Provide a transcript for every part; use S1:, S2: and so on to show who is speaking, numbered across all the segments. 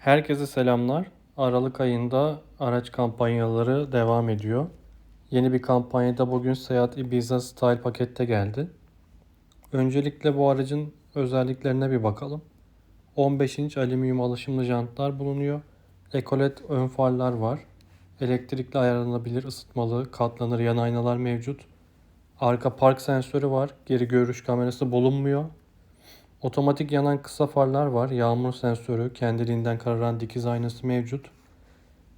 S1: Herkese selamlar. Aralık ayında araç kampanyaları devam ediyor. Yeni bir kampanyada bugün Seat Ibiza Style pakette geldi. Öncelikle bu aracın özelliklerine bir bakalım. 15 inç alüminyum alışımlı jantlar bulunuyor. Ekolet ön farlar var. Elektrikli ayarlanabilir ısıtmalı katlanır yan aynalar mevcut. Arka park sensörü var. Geri görüş kamerası bulunmuyor. Otomatik yanan kısa farlar var. Yağmur sensörü, kendiliğinden kararan dikiz aynası mevcut.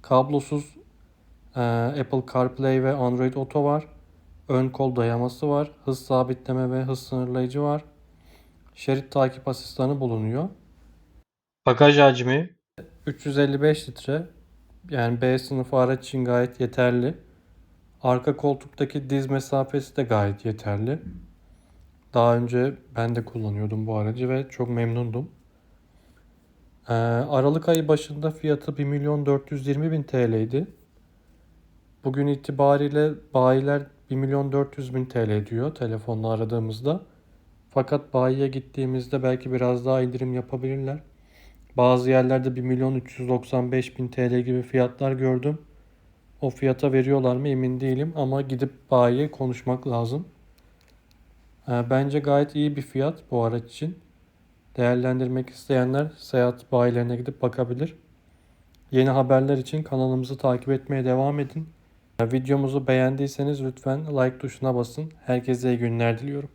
S1: Kablosuz e, Apple CarPlay ve Android Auto var. Ön kol dayaması var. Hız sabitleme ve hız sınırlayıcı var. Şerit takip asistanı bulunuyor. Bagaj hacmi 355 litre. Yani B sınıfı araç için gayet yeterli. Arka koltuktaki diz mesafesi de gayet yeterli. Daha önce ben de kullanıyordum bu aracı ve çok memnundum. Ee, Aralık ayı başında fiyatı 1 milyon 420 bin TL'ydi. Bugün itibariyle bayiler 1 milyon 400 bin TL diyor telefonla aradığımızda. Fakat bayiye gittiğimizde belki biraz daha indirim yapabilirler. Bazı yerlerde 1 milyon 395 bin TL gibi fiyatlar gördüm. O fiyata veriyorlar mı emin değilim ama gidip bayiye konuşmak lazım. Ee, Bence gayet iyi bir fiyat bu araç için. Değerlendirmek isteyenler Seat bayilerine gidip bakabilir. Yeni haberler için kanalımızı takip etmeye devam edin. Videomuzu beğendiyseniz lütfen like tuşuna basın. Herkese iyi günler diliyorum.